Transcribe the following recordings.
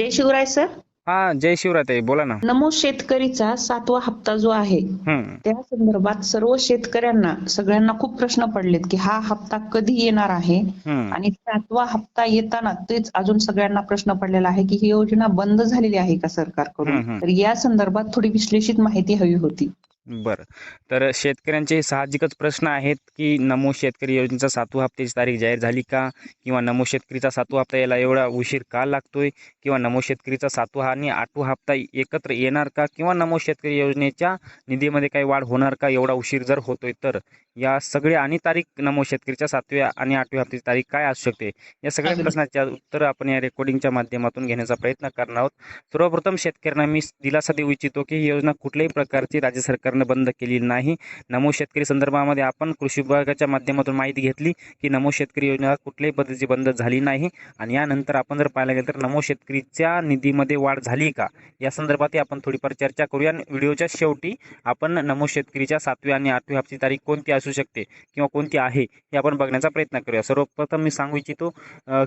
जय Shivray sir. हा जय शिवराय बोला ना. नमो शेतकरीचा सातवा हप्ता जो आहे हम्म. त्या संदर्भात सर्व शेतकऱ्यांना सगळ्यांना खूप प्रश्न पडलेत की हा हप्ता कधी येणार आहे? हम्म. आणि सातवा हप्ता येताना तेच अजून सगळ्यांना प्रश्न पडलेला आहे की ही योजना बंद झालेली आहे का हम्म, सरकारकडून हम्म. तर या संदर्भात थोडी विश्लेषित माहिती हवी होती. बरं. तर शेतकऱ्यांचे साहजिकच प्रश्न आहेत की नमो शेतकरी योजनेचा सातवा हप्त्याची तारीख जाहीर झाली का? किंवा नमो शेतकरीचा सातवा हप्ता यायला एवढा उशीर का लागतोय? किंवा नमो शेतकरीचा सातवा आणि आठवा हप्ता एकत्र येणार का? किंवा नमो शेतकरी योजनेच्या निधीमध्ये काही वाढ होणार का? एवढा उशीर जर होतोय तर. या सगळ्या आणि तारीख नमो शेतकरीच्या सातव्या आणि आठव्या हप्त्याची तारीख काय असू शकते? या सगळ्या. प्रश्नाच्या उत्तर आपण या रेकॉर्डिंगच्या माध्यमातून घेण्याचा प्रयत्न करणार आहोत. सर्वप्रथम शेतकऱ्यांना मी दिलासा देऊ इच्छितो की ही योजना कुठल्याही प्रकारची राज्य सरकारनं बंद केलेली नाही. नमो शेतकरी संदर्भामध्ये आपण कृषी विभागाच्या माध्यमातून माहिती घेतली की नमो शेतकरी योजना कुठल्याही पद्धतीची बंद झाली नाही. आणि यानंतर आपण जर पाहायला गेलं तर नमो शेतकरीच्या निधीमध्ये वाढ झाली का? या संदर्भातही आपण थोडीफार चर्चा करूया. आणि व्हिडिओच्या शेवटी आपण नमो शेतकरीच्या सातव्या आणि आठव्या हप्ती तारीख कोणती असू शकते किंवा कोणती आहे हे आपण बघण्याचा प्रयत्न करूया. सर्वप्रथम मी सांगू इच्छितो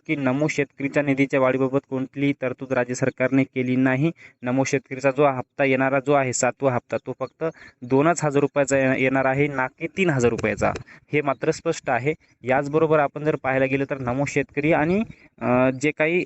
की नमो शेतकरीच्या निधीच्या वाढीबाबत कोणतीही तरतूद राज्य सरकारने केली नाही. नमो शेतकरीचा जो हप्ता येणारा जो आहे सातवा हप्ता तो फक्त दोनच हजार रुपयाचा येणार आहे ना की तीन हजार रुपयाचा. हे मात्र स्पष्ट आहे. याचबरोबर आपण जर पाहायला गेलं तर नमो शेतकरी आणि जे काही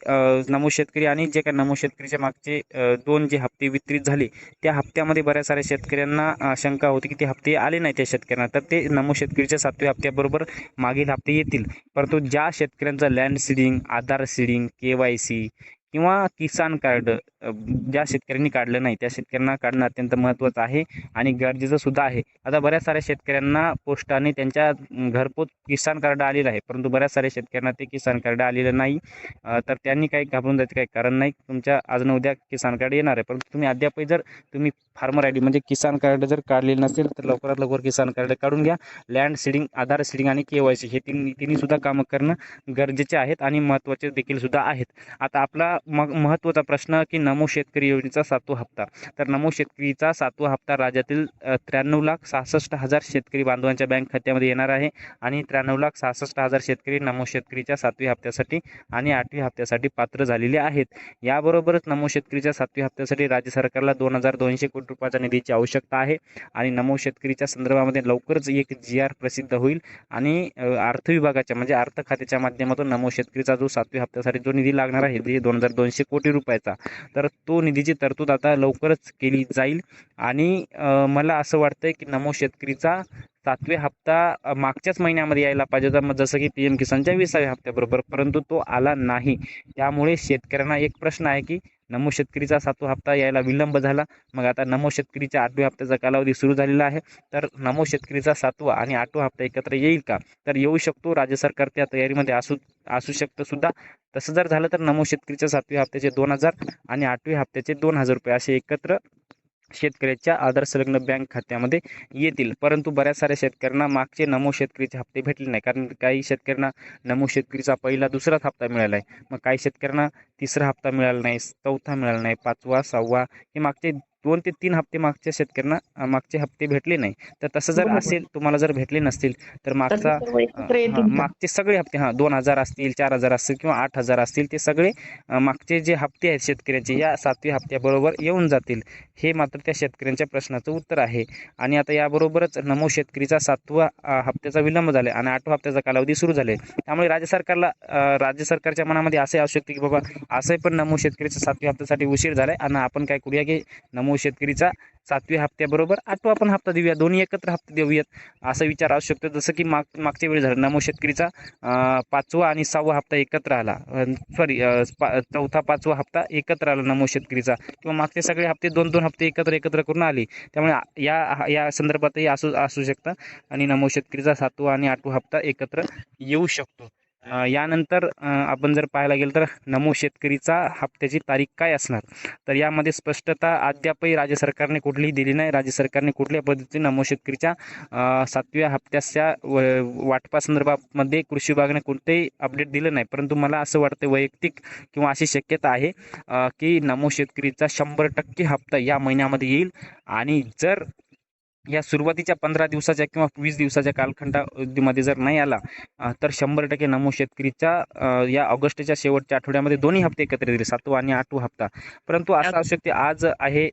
नमो शेतकरी आणि जे काही नमो शेतकरीच्या मागचे दोन जे हप्ते वितरित झाले त्या हप्त्यामध्ये बऱ्याच साऱ्या शेतकऱ्यांना शंका होती की ते हप्ते आले नाही त्या शेतकऱ्यांना. तर ते नमो शेतकरीच्या सातव्या हप्त्याबरोबर मागील हप्ते येतील. परंतु ज्या शेतकऱ्यांचं land seeding Aadhaar seeding K Y C किंवा किसान कार्ड ज्या शेतकऱ्यांनी काढलं नाही त्या शेतकऱ्यांना काढणं अत्यंत महत्त्वाचं आहे आणि गरजेचं सुद्धा आहे. आता बऱ्याच साऱ्या शेतकऱ्यांना पोस्टाने त्यांच्या घरपोच किसान कार्ड आलेलं आहे परंतु बऱ्याच साऱ्या शेतकऱ्यांना ते किसान कार्ड आलेलं नाही. तर त्यांनी काही घाबरून जायचं काही कारण नाही. तुमच्या आज न उद्या किसान कार्ड येणार आहे परंतु तुम्ही अद्यापही जर तुम्ही फार्मर आय डी म्हणजे किसान कार्ड जर काढलेलं नसेल तर लवकरात लवकर किसान कार्ड काढून घ्या. लँड सीडिंग आधार सीडिंग आणि के वाय सी हे तिन्ही सुद्धा कामं करणं गरजेचे आहेत आणि महत्त्वाचे देखील सुद्धा आहेत. आता आपला मग महत्त्वाचा प्रश्न की नमो शेतकरी योजनेचा सातवा हप्ता. तर नमो शेतकरीचा सातवा हप्ता राज्यातील त्र्याण्णव लाख सहासष्ट हजार शेतकरी बांधवांच्या बँक खात्यामध्ये येणार आहे आणि त्र्याण्णव लाख सहासष्ट हजार शेतकरी नमो शेतकरीच्या सातव्या हप्त्यासाठी आणि आठव्या हप्त्यासाठी पात्र झालेले आहेत. याबरोबरच नमो शेतकरीच्या सातव्या हप्त्यासाठी राज्य सरकारला दोन हजार दोनशे कोटी रुपयाच्या निधीची आवश्यकता आहे आणि नमो शेतकरीच्या संदर्भामध्ये लवकरच एक जी आर प्रसिद्ध होईल आणि अर्थ विभागाच्या म्हणजे अर्थ खात्याच्या माध्यमातून नमो शेतकरीचा जो सातव्या हप्त्यासाठी जो निधी लागणार आहे ते दोन हजार दोनशे कोटी रुपयाचा. तर तो निधीची तरतूद आता लवकरच केली जाईल. आणि मला असं वाटतंय की नमो शेतकरीचा सातव्या हप्ता मागच्याच महिन्यामध्ये यायला पाहिजे होता. जसं की पी एम किसानच्या विसाव्या हप्त्याबरोबर परंतु तो आला नाही. त्यामुळे शेतकऱ्यांना एक प्रश्न आहे की नमो शेतकरीचा सातवा हप्ता यायला विलंब झाला. मग आता नमो शेतकरीच्या आठव्या हप्त्याचा कालावधी सुरू झालेला आहे. तर नमो शेतकरीचा सातवा आणि आठवा हप्ता एकत्र येईल का? तर येऊ शकतो. राज्य सरकार त्या तयारीमध्ये असू असू शकतं सुद्धा. तसं जर झालं तर नमो शेतकरीच्या सातव्या हप्त्याचे दोन हजार आणि आठव्या हप्त्याचे दोन हजार रुपये असे एकत्र शेतकऱ्याच्या आधार संलग्न बँक खात्यामध्ये येतील. परंतु बऱ्याच साऱ्या शेतकऱ्यांना मागचे नमो शेतकरीचे हप्ते भेटले नाही. कारण काही शेतकऱ्यांना नमो शेतकरीचा पहिला दुसराच हप्ता मिळाला आहे. मग काही शेतकऱ्यांना तिसरा हप्ता मिळाला नाही चौथा मिळाला नाही पाचवा सहावा हे मागचे दोन ते तीन हप्ते मागच्या शेतकऱ्यांना मागचे हप्ते भेटले नाही. तर तसं जर. असेल तुम्हाला जर भेटले नसतील तर मागचा? मागचे सगळे हप्ते हां दोन हजार असतील चार हजार असतील किंवा आठ हजार असतील ते सगळे मागचे जे हप्ते आहेत शेतकऱ्याचे या सातव्या हप्त्याबरोबर येऊन जातील. हे मात्र त्या शेतकऱ्यांच्या प्रश्नाचं उत्तर आहे. आणि आता याबरोबरच नमो शेतकरीचा सातवा हप्त्याचा विलंब झाला आणि आठवा हप्त्याचा कालावधी सुरू झाले त्यामुळे राज्य सरकारला राज्य सरकारच्या मनामध्ये असे असू शकते की बाबा असे पण नमो शेतकरीचा सातव्या हप्त्यासाठी उशीर झालाय. आणि आपण काय करूया की नमो शेतकरीचा सातव्या हप्त्याबरोबर आठवा पण हप्ता देऊया. दोन्ही एकत्र हप्ते देऊयात असा विचार असू शकतो. जसं की माग मागच्या वेळी झालं. नमो शेतकरीचा पाचवा आणि सहावा हप्ता एकत्र आला. सॉरी चौथा पाचवा हप्ता एकत्र आला नमो शेतकरीचा. किंवा मागचे सगळे हप्ते दोन दोन हप्ते एकत्र एकत्र करून आले. त्यामुळे या या संदर्भातही असू असू शकतं. आणि नमो शेतकरीचा सातवा आणि आठवा हप्ता एकत्र येऊ शकतो. यानंतर आपण जर पाहायला गेलं तर नमो शेतकरीचा हप्त्याची तारीख काय असणार? तर यामध्ये स्पष्टता अद्यापही राज्य सरकारने कुठलीही दिली नाही. राज्य सरकारने कुठल्या पद्धतीने नमो शेतकरीच्या सातव्या हप्त्याच्या व- वाटपासंदर्भामध्ये कृषी विभागाने कोणतेही अपडेट दिलं नाही. परंतु मला असं वाटतं वैयक्तिक किंवा अशी शक्यता आहे की नमो शेतकरीचा शंभर टक्के हप्ता या महिन्यामध्ये येईल. आणि जर या सुरुवातीच्या पंधरा दिवसाच्या किंवा वीस दिवसाच्या कालखंडामध्ये जर नाही आला तर शंभर टक्के नमो शेतकरीच्या अ, या ऑगस्टच्या शेवटच्या आठवड्यामध्ये दोन्ही हप्ते एकत्र येतील सातवा आणि आठवा हप्ता. परंतु असं असू शकते आज आहे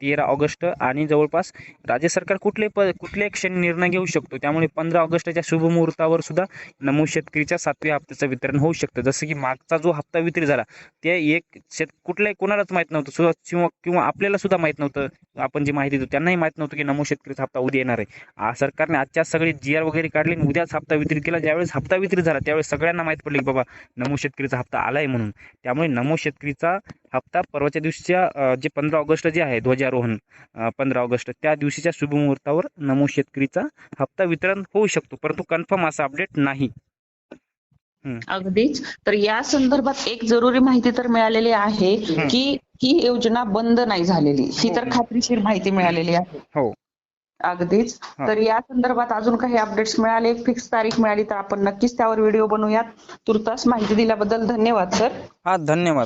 तेरा ऑगस्ट आणि जवळपास राज्य सरकार कुठले प कुठल्याही क्षणी निर्णय घेऊ शकतो? त्यामुळे पंधरा ऑगस्टच्या शुभ मुहूर्तावर सुद्धा नमो शेतकरीच्या सातव्या हप्त्याचं वितरण होऊ शकतं. जसं की मागचा जो हप्ता वितरित झाला ते एक शेत कुठल्याही कोणालाच माहीत नव्हतं किंवा किंवा आपल्याला सुद्धा माहीत नव्हतं. आपण जी माहिती देतो त्यांनाही माहीत नव्हतं की नमो शेतकरीचा हप्ता उद्या येणार आहे. सरकारने आजच्या सगळे जी आर वगैरे काढले आणि उद्याच हप्ता वितरित केला. ज्यावेळेस हप्ता वितरित झाला त्यावेळेस सगळ्यांना माहीत पडले की बाबा नमो शेतकरीचा हप्ता आलाय म्हणून. त्यामुळे नमो शेतकरीचा हप्ता परवाच्या दिवशीच्या जे पंधरा ऑगस्ट जे आहे ध्वजारोहण पंधरा ऑगस्ट त्या दिवशीच्या शुभमुहूर्तावर नमो शेतकरीचा हप्ता वितरण होऊ शकतो. परंतु कन्फर्म असा अपडेट नाही. अगदीच. तर या संदर्भात एक जरुरी माहिती तर मिळालेली आहे की ही योजना बंद नाही झालेली. ही तर खात्रीशीर माहिती मिळालेली आहे. हो. अगदीच. हा. तर या संदर्भात अजून काही अपडेट्स मिळाले? फिक्स तारीख मिळाली तर आपण नक्कीच त्यावर व्हिडिओ बनवूयात. तुर्तास माहिती दिल्याबद्दल धन्यवाद सर. हा धन्यवाद.